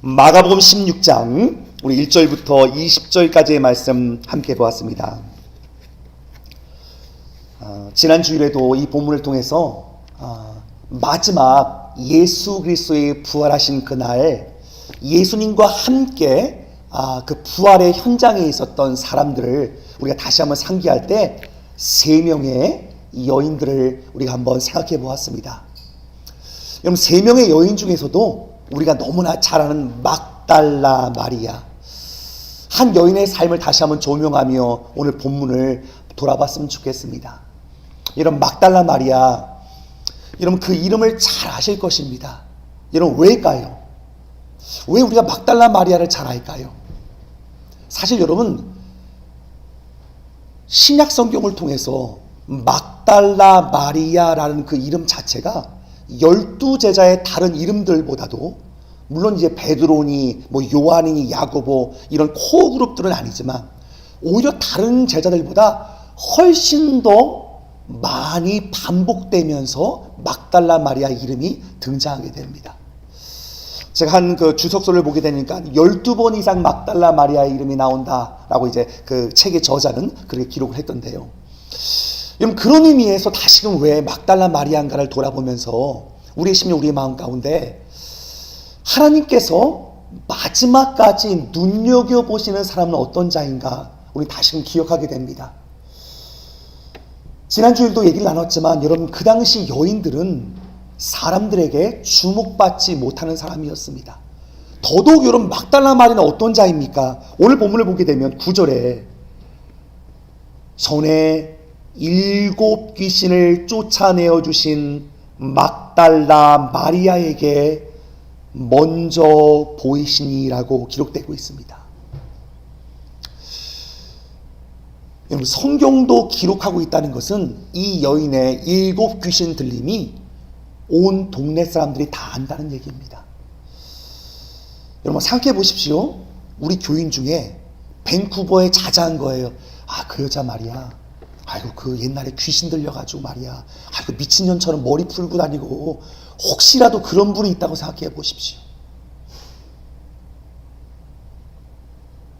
마가복음 16장 우리 1절부터 20절까지의 말씀 함께 보았습니다. 어, 지난 주일에도 이 본문을 통해서 어, 마지막 예수 그리스도의 부활하신 그날 예수님과 함께 아, 그 부활의 현장에 있었던 사람들을 우리가 다시 한번 상기할 때 세 명의 여인들을 우리가 한번 생각해 보았습니다. 여러분 세 명의 여인 중에서도 우리가 너무나 잘 아는 막달라 마리아 한 여인의 삶을 다시 한번 조명하며 오늘 본문을 돌아봤으면 좋겠습니다. 여러분 막달라 마리아 여러분 그 이름을 잘 아실 것입니다. 여러분 왜일까요? 왜 우리가 막달라 마리아를 잘 알까요? 사실 여러분 신약 성경을 통해서 막달라 마리아라는 그 이름 자체가 열두 제자의 다른 이름들보다도 물론 이제 베드로니 뭐 요한이니 야고보 이런 코어 그룹들은 아니지만 오히려 다른 제자들보다 훨씬 더 많이 반복되면서 막달라 마리아 이름이 등장하게 됩니다. 제가 한 그 주석서를 보게 되니까 12번 이상 막달라 마리아 이름이 나온다라고 이제 그 책의 저자는 그렇게 기록을 했던데요. 여러분 그런 의미에서 다시금 왜 막달라 마리아인가를 돌아보면서 우리의 심령 우리의 마음 가운데 하나님께서 마지막까지 눈여겨 보시는 사람은 어떤 자인가 우리 다시금 기억하게 됩니다. 지난주일도 얘기를 나눴지만 여러분 그 당시 여인들은 사람들에게 주목받지 못하는 사람이었습니다. 더더욱 여러분 막달라 마리는 어떤 자입니까? 오늘 본문을 보게 되면 9절에 전에 일곱 귀신을 쫓아내어 주신 막달라 마리아에게 먼저 보이시니라고 기록되고 있습니다. 여러분 성경도 기록하고 있다는 것은 이 여인의 일곱 귀신 들림이 온 동네 사람들이 다 안다는 얘기입니다. 여러분 생각해 보십시오. 우리 교인 중에 밴쿠버에 자자한 거예요. 아, 그 여자 말이야. 아이고, 그 옛날에 귀신 들려가지고 말이야. 아이고, 미친년처럼 머리 풀고 다니고, 혹시라도 그런 분이 있다고 생각해 보십시오.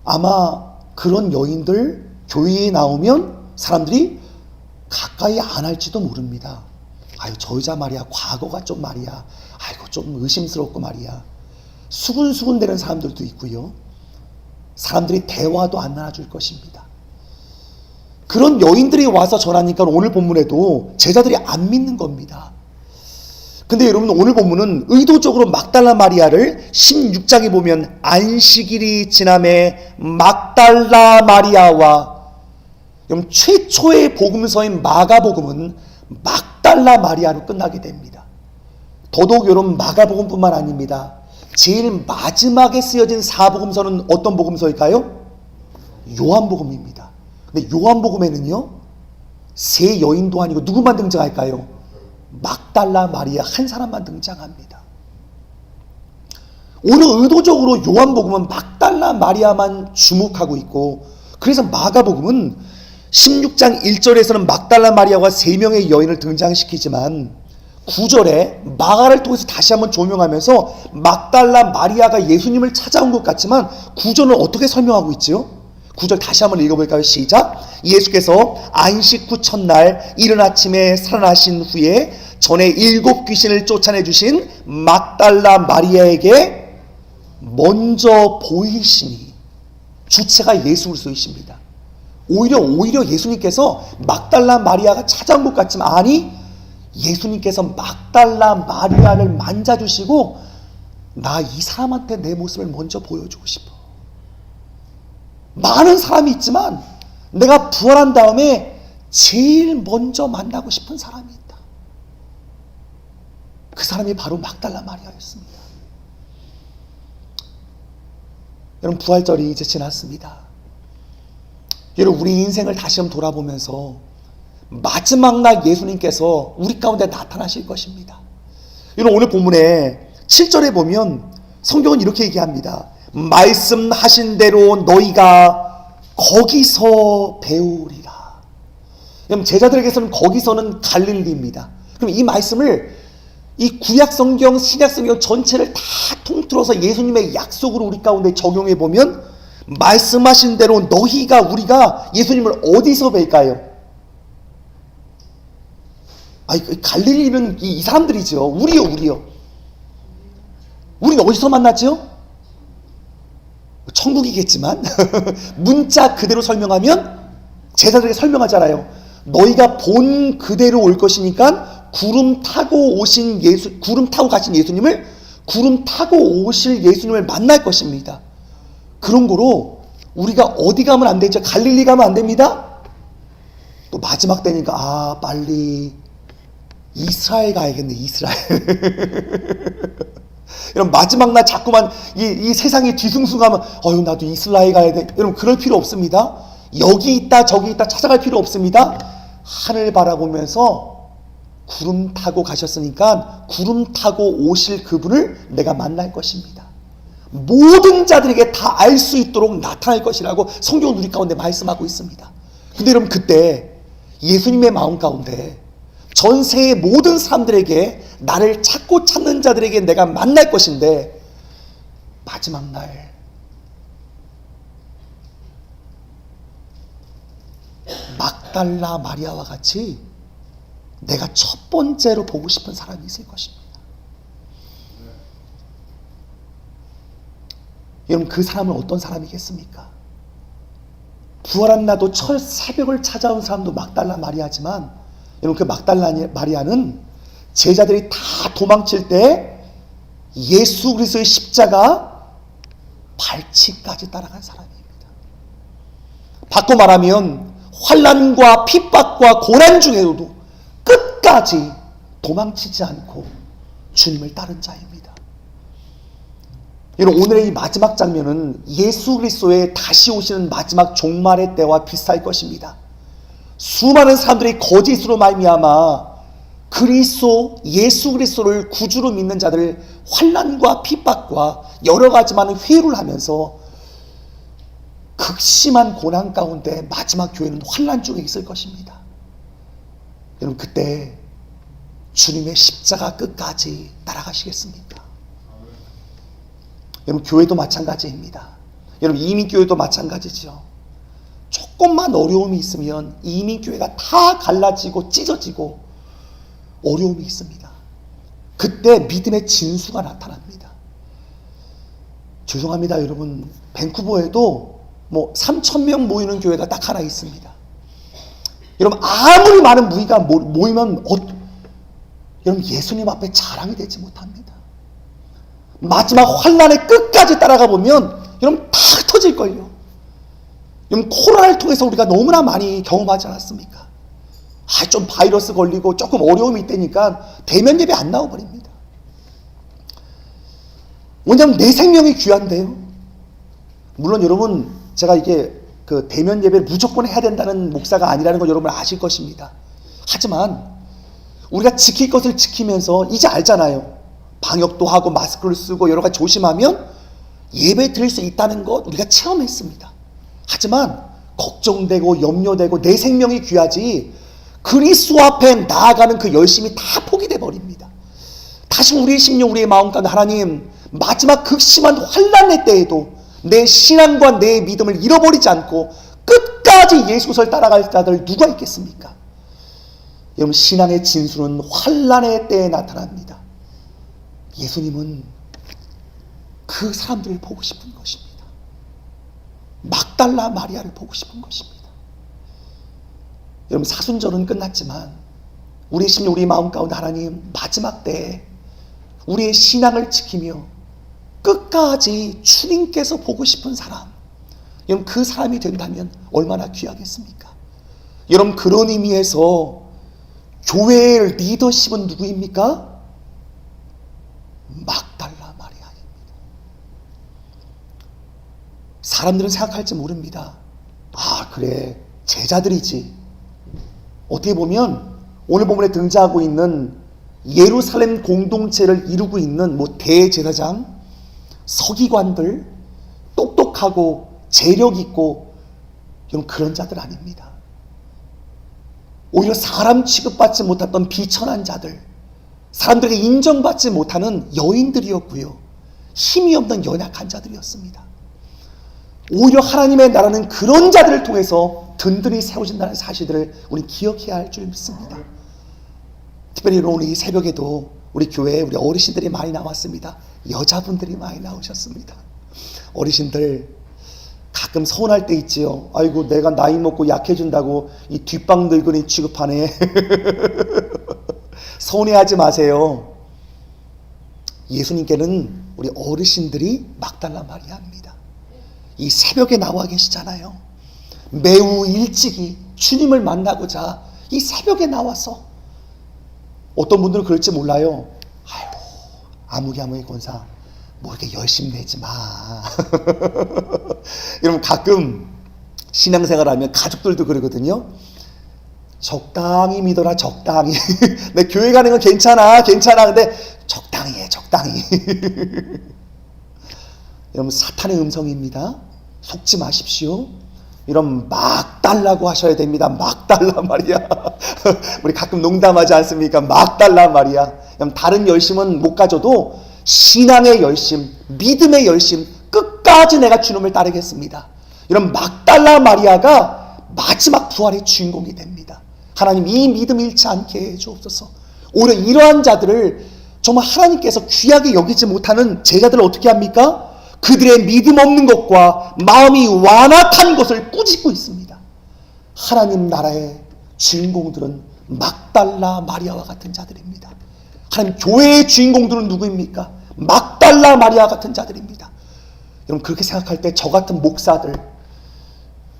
아마 그런 여인들 교회에 나오면 사람들이 가까이 안 할지도 모릅니다. 아유, 저 여자 말이야. 과거가 좀 말이야. 아이고, 좀 의심스럽고 말이야. 수근수근 되는 사람들도 있고요. 사람들이 대화도 안 나눠줄 것입니다. 그런 여인들이 와서 전하니까 오늘 본문에도 제자들이 안 믿는 겁니다. 근데 여러분 오늘 본문은 의도적으로 막달라 마리아를 16장에 보면 안식일이 지남에 막달라 마리아와 여러분 최초의 복음서인 마가복음은 막달라 마리아로 끝나게 됩니다. 더더욱 여러분 마가복음뿐만 아닙니다. 제일 마지막에 쓰여진 사복음서는 어떤 복음서일까요? 요한복음입니다. 근데 요한복음에는요, 세 여인도 아니고 누구만 등장할까요? 막달라 마리아 한 사람만 등장합니다. 오늘 의도적으로 요한복음은 막달라 마리아만 주목하고 있고, 그래서 마가복음은 16장 1절에서는 막달라 마리아와 세 명의 여인을 등장시키지만, 9절에 마가를 통해서 다시 한번 조명하면서 막달라 마리아가 예수님을 찾아온 것 같지만 9절은 어떻게 설명하고 있지요? 9절 다시 한번 읽어볼까요? 시작. 예수께서 안식 후 첫날 이른 아침에 살아나신 후에 전에 일곱 귀신을 쫓아내 주신 막달라 마리아에게 먼저 보이시니 주체가 예수 그리스도이십니다. 오히려 오히려 예수님께서 막달라 마리아가 찾아온 것 같지만 아니 예수님께서 막달라 마리아를 만져주시고 나 이 사람한테 내 모습을 먼저 보여주고 싶어. 많은 사람이 있지만 내가 부활한 다음에 제일 먼저 만나고 싶은 사람이 있다. 그 사람이 바로 막달라 마리아였습니다. 여러분 부활절이 이제 지났습니다. 여러분 우리 인생을 다시 한번 돌아보면서 마지막 날 예수님께서 우리 가운데 나타나실 것입니다. 여러분 오늘 본문에 7절에 보면 성경은 이렇게 얘기합니다. 말씀하신 대로 너희가 거기서 배우리라. 여러분 제자들에게서는 거기서는 갈릴리입니다. 그럼 이 말씀을 이 구약 성경, 신약 성경 전체를 다 통틀어서 예수님의 약속으로 우리 가운데 적용해 보면 말씀하신 대로 너희가 우리가 예수님을 어디서 뵐까요? 그 갈릴리는 이, 이 사람들이죠. 우리요, 우리요. 우리는 어디서 만났죠? 천국이겠지만 문자 그대로 설명하면 제자들에게 설명하잖아요. 너희가 본 그대로 올 것이니까 구름 타고 오신 예수 구름 타고 가신 예수님을 구름 타고 오실 예수님을 만날 것입니다. 그런 거로 우리가 어디 가면 안 되죠? 갈릴리 가면 안 됩니다. 또 마지막 때니까 아 빨리 이스라엘 가야겠네 이스라엘. 여러분 마지막 날 자꾸만 이, 이 세상이 뒤숭숭하면 어휴 나도 이스라엘 가야 돼. 여러분 그럴 필요 없습니다. 여기 있다 저기 있다 찾아갈 필요 없습니다. 하늘 바라보면서 구름 타고 가셨으니까 구름 타고 오실 그분을 내가 만날 것입니다. 모든 자들에게 다 알 수 있도록 나타날 것이라고 성경은 우리 가운데 말씀하고 있습니다. 근데 여러분 그때 예수님의 마음 가운데 전 세의 모든 사람들에게 나를 찾고 찾는 자들에게 내가 만날 것인데 마지막 날 막달라 마리아와 같이 내가 첫 번째로 보고 싶은 사람이 있을 것입니다. 여러분 그 사람은 어떤 사람이겠습니까? 부활한 나도 첫 새벽을 찾아온 사람도 막달라 마리아지만 여러분 그 막달라 마리아는 제자들이 다 도망칠 때 예수 그리스도의 십자가 발치까지 따라간 사람입니다. 바꿔 말하면 환란과 핍박과 고난 중에도 끝까지 도망치지 않고 주님을 따른 자입니다. 여러분 오늘의 이 마지막 장면은 예수 그리스도의 다시 오시는 마지막 종말의 때와 비슷할 것입니다. 수많은 사람들이 거짓으로 말미암아 그리스도 예수 그리스도를 구주로 믿는 자들 환란과 핍박과 여러 가지 많은 회유를 하면서 극심한 고난 가운데 마지막 교회는 환란 중에 있을 것입니다. 여러분 그때 주님의 십자가 끝까지 따라가시겠습니까? 여러분 교회도 마찬가지입니다. 여러분 이민 교회도 마찬가지죠. 조금만 어려움이 있으면 이민 교회가 다 갈라지고 찢어지고 어려움이 있습니다. 그때 믿음의 진수가 나타납니다. 죄송합니다, 여러분. 밴쿠버에도 뭐 3천 명 모이는 교회가 딱 하나 있습니다. 여러분 아무리 많은 무리가 모이면 어, 여러분 예수님 앞에 자랑이 되지 못합니다. 마지막 환란의 끝까지 따라가 보면 여러분 다 터질 걸요. 여러분 코로나를 통해서 우리가 너무나 많이 경험하지 않았습니까? 아, 좀 바이러스 걸리고 조금 어려움이 있다니까 대면 예배 안 나와 버립니다. 왜냐하면 내 생명이 귀한데요. 물론 여러분 제가 이게 그 대면 예배를 무조건 해야 된다는 목사가 아니라는 걸 여러분 아실 것입니다. 하지만 우리가 지킬 것을 지키면서 이제 알잖아요. 방역도 하고 마스크를 쓰고 여러 가지 조심하면 예배 드릴 수 있다는 것 우리가 체험했습니다. 하지만 걱정되고 염려되고 내 생명이 귀하지 그리스도 앞에 나아가는 그 열심이 다 포기돼 버립니다. 다시 우리의 심령, 우리의 마음 가운데 하나님 마지막 극심한 환란의 때에도 내 신앙과 내 믿음을 잃어버리지 않고 끝까지 예수를 따라갈 자들 누가 있겠습니까? 여러분 신앙의 진수는 환란의 때에 나타납니다. 예수님은 그 사람들을 보고 싶은 것입니다. 막달라 마리아를 보고 싶은 것입니다. 여러분 사순절은 끝났지만 우리의 심령, 우리 마음 가운데 하나님 마지막 때에 우리의 신앙을 지키며 끝까지 주님께서 보고 싶은 사람, 여러분 그 사람이 된다면 얼마나 귀하겠습니까? 여러분 그런 의미에서 교회의 리더십은 누구입니까? 막달라 마리아입니다. 사람들은 생각할지 모릅니다. 아 그래 제자들이지. 어떻게 보면 오늘 본문에 등장하고 있는 예루살렘 공동체를 이루고 있는 뭐 대제사장, 서기관들, 똑똑하고 재력 있고 이런 그런 자들 아닙니다. 오히려 사람 취급받지 못했던 비천한 자들, 사람들에게 인정받지 못하는 여인들이었고요. 힘이 없는 연약한 자들이었습니다. 오히려 하나님의 나라는 그런 자들을 통해서 든든히 세워진다는 사실들을 우리 기억해야 할 줄 믿습니다. 특별히 오늘 이 새벽에도 우리 교회에 우리 어르신들이 많이 나왔습니다. 여자분들이 많이 나오셨습니다. 어르신들 가끔 서운할 때 있지요. 아이고 내가 나이 먹고 약해진다고 이 뒷방 늙은이 취급하네. 서운해하지 마세요. 예수님께는 우리 어르신들이 막달라 마리아입니다. 이 새벽에 나와 계시잖아요. 매우 일찍이 주님을 만나고자 이 새벽에 나와서 어떤 분들은 그럴지 몰라요. 아유, 아무개 아무개 권사, 뭐 이렇게 열심히 내지 마. 여러분 가끔 신앙생활 하면 가족들도 그러거든요. 적당히 믿어라, 적당히. 내 교회 가는 건 괜찮아, 괜찮아. 근데 적당히 해, 적당히. 여러분 사탄의 음성입니다. 속지 마십시오. 이런 막 달라고 하셔야 됩니다. 막 달라 말이야. 우리 가끔 농담하지 않습니까? 막 달라 말이야. 다른 열심은 못 가져도 신앙의 열심, 믿음의 열심, 끝까지 내가 주님을 따르겠습니다. 이런 막 달라 마리아가 마지막 부활의 주인공이 됩니다. 하나님 이 믿음 잃지 않게 해 주옵소서. 오히려 이러한 자들을 정말 하나님께서 귀하게 여기지 못하는 제자들을 어떻게 합니까? 그들의 믿음 없는 것과 마음이 완악한 것을 꾸짖고 있습니다. 하나님 나라의 주인공들은 막달라 마리아와 같은 자들입니다. 하나님 교회의 주인공들은 누구입니까? 막달라 마리아 같은 자들입니다. 여러분 그렇게 생각할 때 저 같은 목사들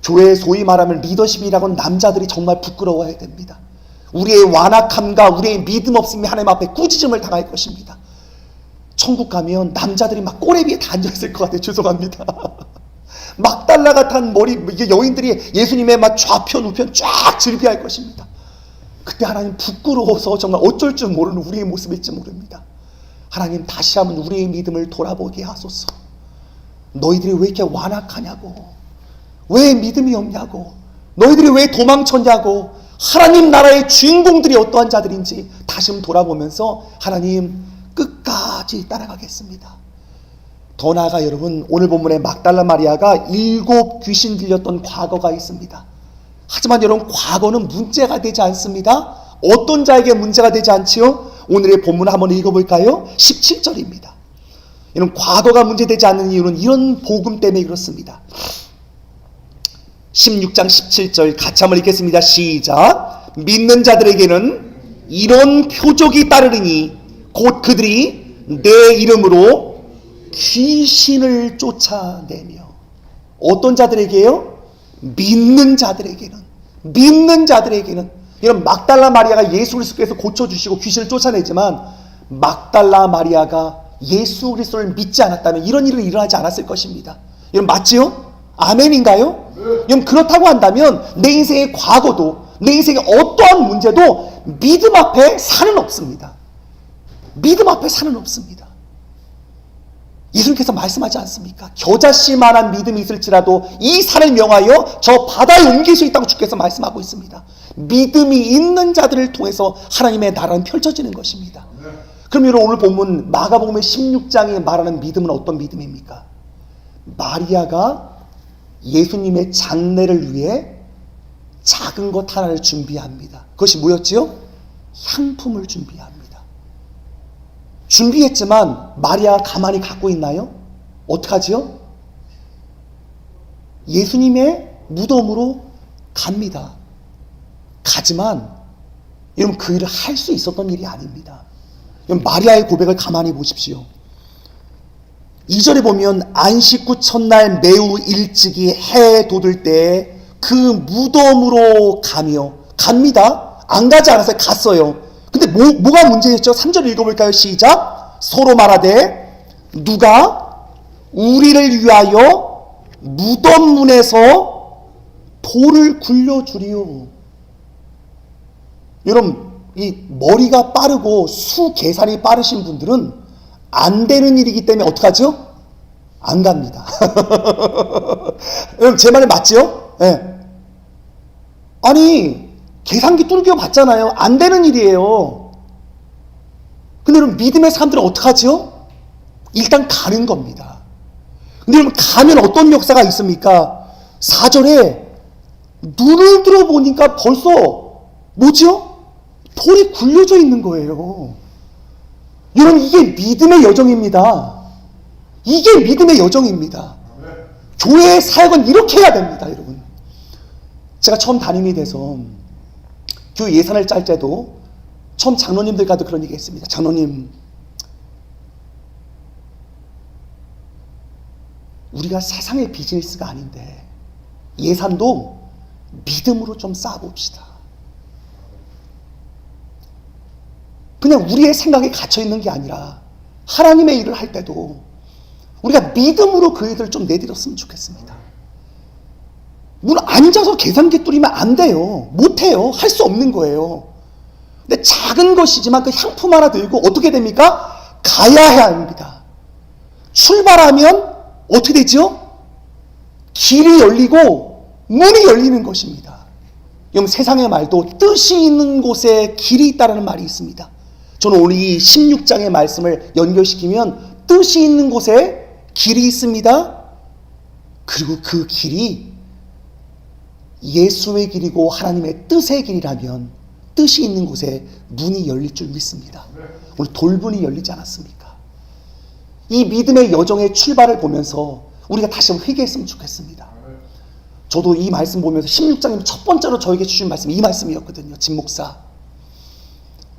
교회 소위 말하면 리더십이라고 하는 남자들이 정말 부끄러워야 됩니다. 우리의 완악함과 우리의 믿음 없음이 하나님 앞에 꾸짖음을 당할 것입니다. 천국 가면 남자들이 막 꼬레비에 다 앉아있을 것 같아요. 죄송합니다. 막 달라 같은 머리, 여인들이 예수님의 막 좌편, 우편 쫙 즐비할 것입니다. 그때 하나님 부끄러워서 정말 어쩔 줄 모르는 우리의 모습일지 모릅니다. 하나님 다시 한번 우리의 믿음을 돌아보게 하소서. 너희들이 왜 이렇게 완악하냐고. 왜 믿음이 없냐고. 너희들이 왜 도망쳤냐고. 하나님 나라의 주인공들이 어떠한 자들인지 다시 한번 돌아보면서 하나님 끝까지 따라가겠습니다. 더 나아가 여러분 오늘 본문에 막달라 마리아가 일곱 귀신 들렸던 과거가 있습니다. 하지만 여러분 과거는 문제가 되지 않습니다. 어떤 자에게 문제가 되지 않지요? 오늘의 본문 한번 읽어볼까요? 17절입니다. 이런 과거가 문제되지 않는 이유는 이런 복음 때문에 그렇습니다. 16장 17절 같이 한번 읽겠습니다. 시작. 믿는 자들에게는 이런 표적이 따르리니 곧 그들이 내 이름으로 귀신을 쫓아내며 어떤 자들에게요? 믿는 자들에게는 믿는 자들에게는 이런 막달라 마리아가 예수 그리스도께서 고쳐주시고 귀신을 쫓아내지만 막달라 마리아가 예수 그리스도를 믿지 않았다면 이런 일은 일어나지 않았을 것입니다. 이런 맞지요? 아멘인가요? 여러분 그렇다고 한다면 내 인생의 과거도 내 인생의 어떠한 문제도 믿음 앞에 산은 없습니다. 믿음 앞에 산은 없습니다. 예수님께서 말씀하지 않습니까? 겨자씨만한 믿음이 있을지라도 이 산을 명하여 저 바다에 옮길 수 있다고 주께서 말씀하고 있습니다. 믿음이 있는 자들을 통해서 하나님의 나라는 펼쳐지는 것입니다. 그럼 여러분 오늘 본문 마가복음 16장에 말하는 믿음은 어떤 믿음입니까? 마리아가 예수님의 장례를 위해 작은 것 하나를 준비합니다. 그것이 뭐였지요? 향품을 준비합니다. 준비했지만 마리아가 가만히 갖고 있나요? 어떡하지요? 예수님의 무덤으로 갑니다. 가지만 여러분 그 일을 할 수 있었던 일이 아닙니다. 여러분 마리아의 고백을 가만히 보십시오. 2절에 보면 안식 후 첫날 매우 일찍이 해 돋을 때 그 무덤으로 가며 갑니다. 안 가지 않았어요. 갔어요. 근데 뭐, 뭐가 문제였죠? 3절 읽어볼까요? 시작. 서로 말하되 누가 우리를 위하여 무덤 문에서 돌을 굴려주리요. 여러분, 이 머리가 빠르고 수 계산이 빠르신 분들은 안 되는 일이기 때문에 어떡하죠? 안 갑니다. 여러분, 제 말이 맞죠? 예. 네. 아니, 계산기 뚫겨 봤잖아요. 안 되는 일이에요. 근데 여러분 믿음의 사람들은 어떡하죠? 일단 가는 겁니다. 근데 여러분 가면 어떤 역사가 있습니까? 4절에 눈을 들어보니까 벌써 뭐죠? 돌이 굴려져 있는 거예요. 여러분 이게 믿음의 여정입니다. 이게 믿음의 여정입니다. 교회의 사역은 이렇게 해야 됩니다, 여러분. 제가 처음 담임이 돼서 교회 예산을 짤 때도 처음 장로님들과도 그런 얘기 했습니다. 장로님, 우리가 세상의 비즈니스가 아닌데 예산도 믿음으로 좀 쌓아봅시다. 그냥 우리의 생각에 갇혀 있는 게 아니라 하나님의 일을 할 때도 우리가 믿음으로 그 일을 좀 내드렸으면 좋겠습니다. 물론 앉아서 계산기 뚫리면 안 돼요. 못 해요. 할 수 없는 거예요. 근데 작은 것이지만 그 향품 하나 들고 어떻게 됩니까? 가야 합니다. 출발하면 어떻게 되죠? 길이 열리고 문이 열리는 것입니다. 여러분 세상의 말도 뜻이 있는 곳에 길이 있다는 말이 있습니다. 저는 오늘 이 16장의 말씀을 연결시키면 뜻이 있는 곳에 길이 있습니다. 그리고 그 길이 예수의 길이고 하나님의 뜻의 길이라면 뜻이 있는 곳에 문이 열릴 줄 믿습니다. 오늘 돌문이 열리지 않았습니까? 이 믿음의 여정의 출발을 보면서 우리가 다시 한번 회개했으면 좋겠습니다. 저도 이 말씀 보면서 16장님 첫 번째로 저에게 주신 말씀이 이 말씀이었거든요. 진 목사.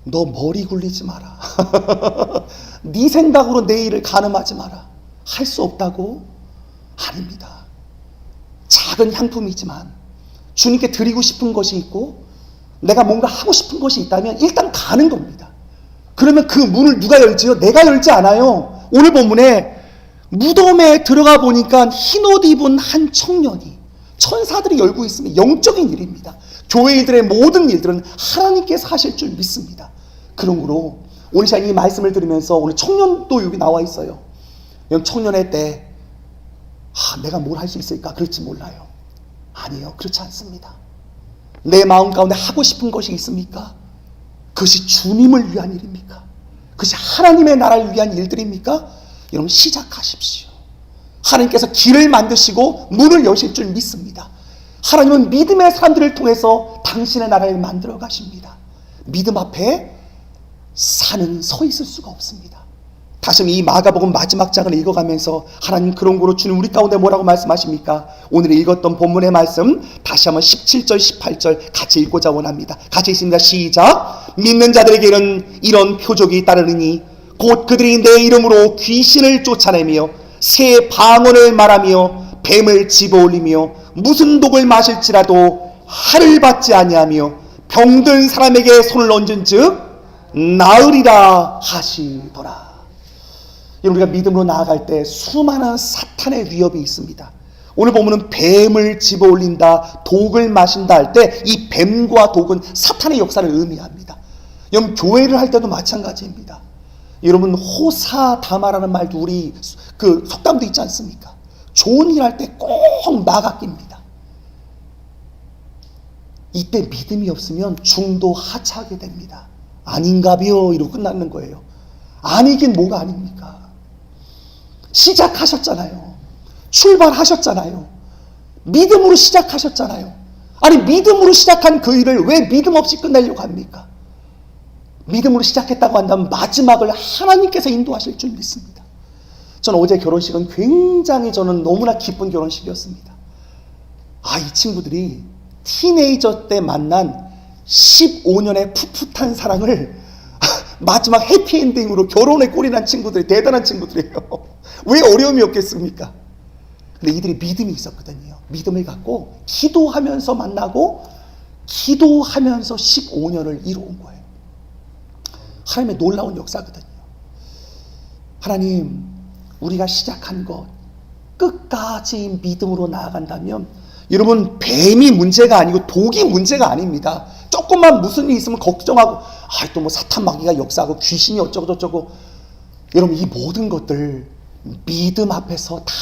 너 머리 굴리지 마라. 네 생각으로 내 일을 가늠하지 마라. 할 수 없다고? 아닙니다. 작은 향품이지만 주님께 드리고 싶은 것이 있고 내가 뭔가 하고 싶은 것이 있다면 일단 가는 겁니다. 그러면 그 문을 누가 열지요? 내가 열지 않아요. 오늘 본문에 무덤에 들어가 보니까 흰 옷 입은 한 청년이 천사들이 열고 있으면 영적인 일입니다. 교회 일들의 모든 일들은 하나님께서 하실 줄 믿습니다. 그러므로 오늘 제가 이 말씀을 들으면서 오늘 청년도 여기 나와 있어요. 청년의 때 아, 내가 뭘 할 수 있을까? 그럴지 몰라요. 아니요. 그렇지 않습니다. 내 마음 가운데 하고 싶은 것이 있습니까? 그것이 주님을 위한 일입니까? 그것이 하나님의 나라를 위한 일들입니까? 여러분 시작하십시오. 하나님께서 길을 만드시고 문을 여실 줄 믿습니다. 하나님은 믿음의 사람들을 통해서 당신의 나라를 만들어 가십니다. 믿음 앞에 산은 서 있을 수가 없습니다. 다시 이 마가복음 마지막 장을 읽어가면서 하나님 그런 거로 주님 우리 가운데 뭐라고 말씀하십니까? 오늘 읽었던 본문의 말씀 다시 한번 17절 18절 같이 읽고자 원합니다. 같이 있습니다. 시작. 믿는 자들에게는 이런 표적이 따르니 곧 그들이 내 이름으로 귀신을 쫓아내며 새 방언을 말하며 뱀을 집어올리며 무슨 독을 마실지라도 할을 받지 아니하며 병든 사람에게 손을 얹은즉 나으리라 하시더라. 우리가 믿음으로 나아갈 때 수많은 사탄의 위협이 있습니다. 오늘 보면은 뱀을 집어 올린다, 독을 마신다 할 때 이 뱀과 독은 사탄의 역사를 의미합니다. 여러분 교회를 할 때도 마찬가지입니다. 여러분 호사다마라는 말도 우리 그 속담도 있지 않습니까? 좋은 일 할 때꼭 마가 낍니다. 이때 믿음이 없으면 중도 하차하게 됩니다. 아닌가비요 이러고 끝나는 거예요. 아니긴 뭐가 아닙니까? 시작하셨잖아요. 출발하셨잖아요. 믿음으로 시작하셨잖아요. 아니 믿음으로 시작한 그 일을 왜 믿음 없이 끝내려고 합니까? 믿음으로 시작했다고 한다면 마지막을 하나님께서 인도하실 줄 믿습니다. 저는 어제 결혼식은 굉장히 저는 너무나 기쁜 결혼식이었습니다. 아, 이 친구들이 티네이저 때 만난 15년의 풋풋한 사랑을 마지막 해피엔딩으로 결혼에 꼴이 난 친구들이 대단한 친구들이에요. 왜 어려움이 없겠습니까? 근데 이들이 믿음이 있었거든요. 믿음을 갖고 기도하면서 만나고 기도하면서 15년을 이루은 거예요. 하나님의 놀라운 역사거든요. 하나님, 우리가 시작한 것 끝까지 믿음으로 나아간다면 여러분 뱀이 문제가 아니고 독이 문제가 아닙니다. 조금만 무슨 일이 있으면 걱정하고 아 또 뭐 사탄 마귀가 역사하고 귀신이 어쩌고 저쩌고 여러분 이 모든 것들 믿음 앞에서 다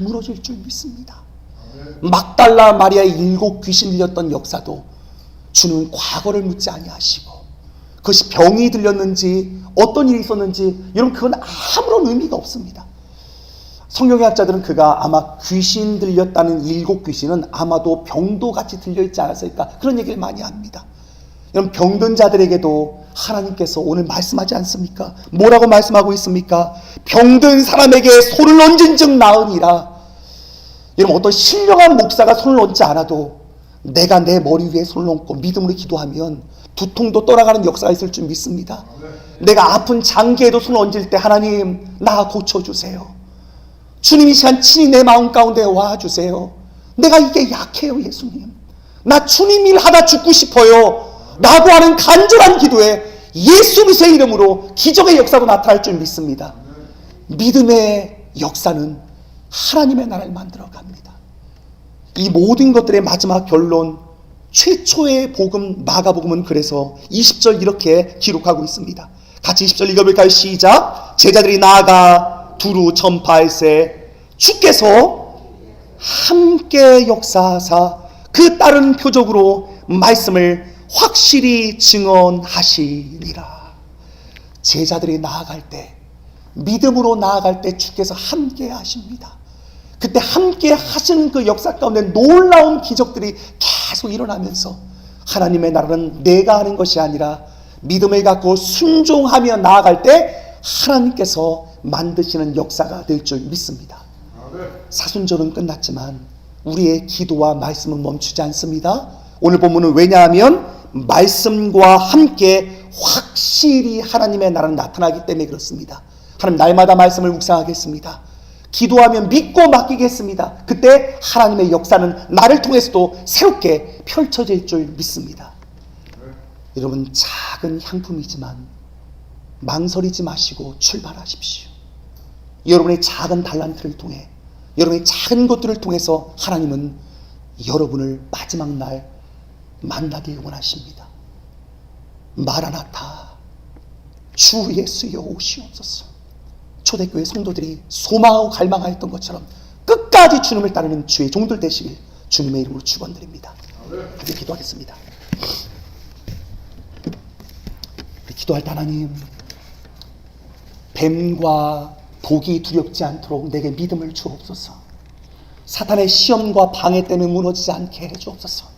무너질 줄 믿습니다. 막달라 마리아의 일곱 귀신 들렸던 역사도 주는 과거를 묻지 아니하시고 그것이 병이 들렸는지 어떤 일이 있었는지 여러분 그건 아무런 의미가 없습니다. 성경학자들은 그가 아마 귀신 들렸다는 일곱 귀신은 아마도 병도 같이 들려있지 않았을까 그런 얘기를 많이 합니다. 여러분 병든 자들에게도 하나님께서 오늘 말씀하지 않습니까? 뭐라고 말씀하고 있습니까? 병든 사람에게 손을 얹은 즉 나으니라. 여러분 어떤 신령한 목사가 손을 얹지 않아도 내가 내 머리 위에 손을 얹고 믿음으로 기도하면 두통도 떠나가는 역사가 있을 줄 믿습니다. 내가 아픈 장기에도 손을 얹을 때 하나님 나 고쳐주세요. 주님 이 시간 친히 내 마음 가운데 와 주세요. 내가 이게 약해요, 예수님. 나 주님 일 하다 죽고 싶어요. 라고 하는 간절한 기도에 예수 그리스도의 이름으로 기적의 역사도 나타날 줄 믿습니다. 믿음의 역사는 하나님의 나라를 만들어 갑니다. 이 모든 것들의 마지막 결론 최초의 복음 마가복음은 그래서 20절 이렇게 기록하고 있습니다. 같이 20절 읽어볼까요? 시작. 제자들이 나아가 두루 전파할세 주께서 함께 역사하사 그 다른 표적으로 말씀을 확실히 증언하시니라. 제자들이 나아갈 때 믿음으로 나아갈 때 주께서 함께 하십니다. 그때 함께 하시는 그 역사 가운데 놀라운 기적들이 계속 일어나면서 하나님의 나라는 내가 하는 것이 아니라 믿음을 갖고 순종하며 나아갈 때 하나님께서 만드시는 역사가 될 줄 믿습니다. 사순절은 끝났지만 우리의 기도와 말씀은 멈추지 않습니다. 오늘 본문은 왜냐하면 말씀과 함께 확실히 하나님의 나라는 나타나기 때문에 그렇습니다. 하나님 날마다 말씀을 묵상하겠습니다. 기도하면 믿고 맡기겠습니다. 그때 하나님의 역사는 나를 통해서도 새롭게 펼쳐질 줄 믿습니다. 여러분 작은 향품이지만 망설이지 마시고 출발하십시오. 여러분의 작은 달란트를 통해 여러분의 작은 것들을 통해서 하나님은 여러분을 마지막 날 만나길 원하십니다. 마라나타 주 예수여 오시옵소서. 초대교회 성도들이 소망하고 갈망하였던 것처럼 끝까지 주님을 따르는 주의 종들 되시길 주님의 이름으로 축원드립니다. 이제 기도하겠습니다. 기도할 때 하나님 뱀과 독이 두렵지 않도록 내게 믿음을 주옵소서. 사탄의 시험과 방해 때문에 무너지지 않게 해주옵소서.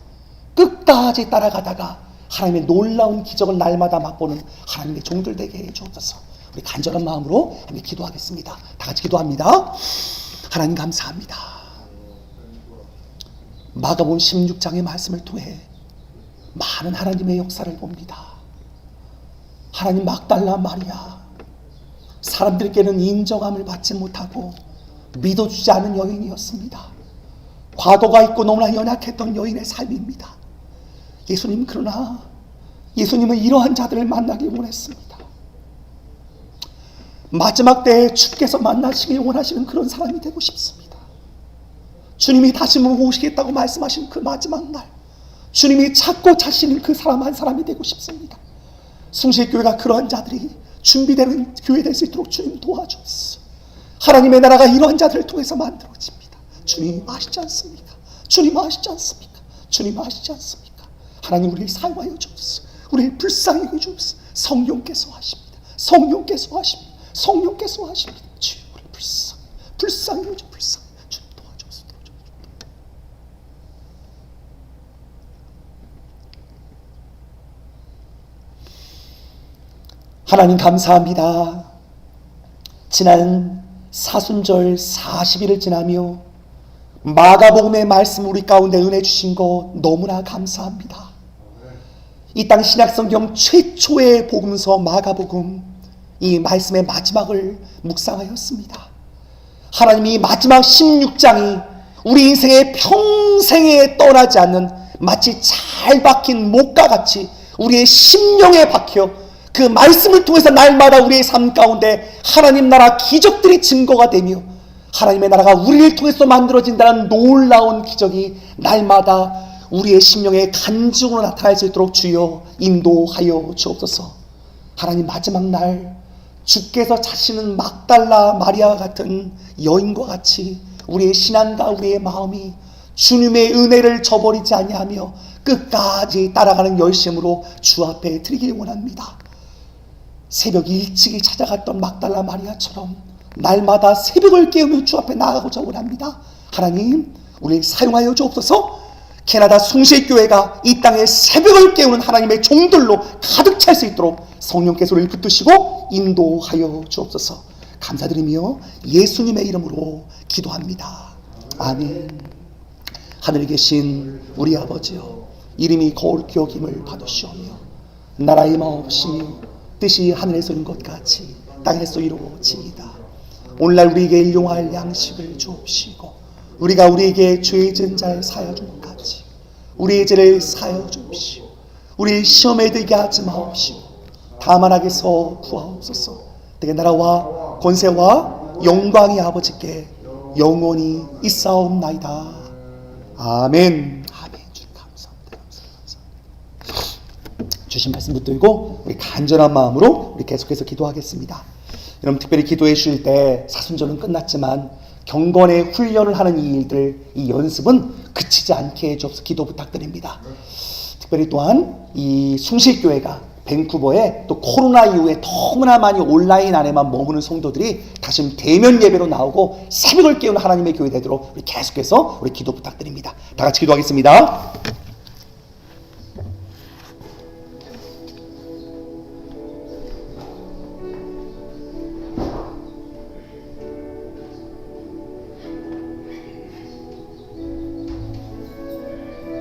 끝까지 따라가다가 하나님의 놀라운 기적을 날마다 맛보는 하나님의 종들 되게 해 주옵소서. 우리 간절한 마음으로 함께 기도하겠습니다. 다 같이 기도합니다. 하나님 감사합니다. 마가복음 16장의 말씀을 통해 많은 하나님의 역사를 봅니다. 하나님 막달라 마리아 사람들께는 인정함을 받지 못하고 믿어주지 않은 여인이었습니다. 과도가 있고 너무나 연약했던 여인의 삶입니다. 예수님 그러나 예수님은 이러한 자들을 만나기 원했습니다. 마지막 때에 주께서 만나시길 원하시는 그런 사람이 되고 싶습니다. 주님이 다시 오시겠다고 말씀하신 그 마지막 날 주님이 찾고 자시는 그 사람 한 사람이 되고 싶습니다. 숭실교회가 그러한 자들이 준비되는 교회 될 수 있도록 주님 도와주옵소서. 하나님의 나라가 이러한 자들을 통해서 만들어집니다. 주님 아시지 않습니까? 주님 아시지 않습니까? 주님 아시지 않습니까? 하나님 우리를 사용하여 주옵소서. 우리를 불쌍히 해 주옵소서. 성령께서 하십니다. 성령께서 하십니다. 성령께서 하십니다. 주님 우리를 불쌍히 불쌍히 해 주, 불쌍히 주님. 도와주옵소서. 하나님 감사합니다. 지난 사순절 40일을 지나며 마가복음의 말씀 우리 가운데 은혜 주신 거 너무나 감사합니다. 이 땅 신약성경 최초의 복음서 마가복음 이 말씀의 마지막을 묵상하였습니다. 하나님이 마지막 16장이 우리 인생의 평생에 떠나지 않는 마치 잘 박힌 목과 같이 우리의 심령에 박혀 그 말씀을 통해서 날마다 우리의 삶 가운데 하나님 나라 기적들이 증거가 되며 하나님의 나라가 우리를 통해서 만들어진다는 놀라운 기적이 날마다 우리의 심령에 간증으로 나타날 수 있도록 주여 인도하여 주옵소서. 하나님 마지막 날 주께서 자신은 막달라 마리아 같은 여인과 같이 우리의 신앙과 우리의 마음이 주님의 은혜를 저버리지 아니하며 끝까지 따라가는 열심으로 주 앞에 드리길 원합니다. 새벽 일찍이 찾아갔던 막달라 마리아처럼 날마다 새벽을 깨우며 주 앞에 나아가고자 원합니다. 하나님, 우리를 사용하여 주옵소서. 캐나다 숭실교회가 이 땅에 새벽을 깨우는 하나님의 종들로 가득 찰 수 있도록 성령께서 우리를 붙드시고 인도하여 주옵소서. 감사드리며 예수님의 이름으로 기도합니다. 아멘. 하늘에 계신 우리 아버지여 이름이 거룩히 여김을 받으시오며 나라의 마옵시며 뜻이 하늘에서 이룬 것 같이 땅에서 이루어지이다 오늘날 우리에게 일용할 양식을 주옵시고 우리가 우리에게 죄 지은 자를 사여 같이 우리의 죄를 사여 주옵시오 우리 시험에 들게 하지 마옵시고 다만 악에서 구하옵소서. 내게 나라와 권세와 영광이 아버지께 영원히 있사옵나이다. 아멘. 주신 말씀 붙들고 간절한 마음으로 우리 계속해서 기도하겠습니다. 여러분 특별히 기도해 주실 때 사순절은 끝났지만 경건의 훈련을 하는 이 일들, 이 연습은 그치지 않게 해주옵소서 기도 부탁드립니다. 특별히 또한 이 숭실교회가 밴쿠버에 또 코로나 이후에 너무나 많이 온라인 안에만 머무는 성도들이 다시 대면 예배로 나오고 새벽을 깨우는 하나님의 교회 되도록 우리 계속해서 우리 기도 부탁드립니다. 다 같이 기도하겠습니다.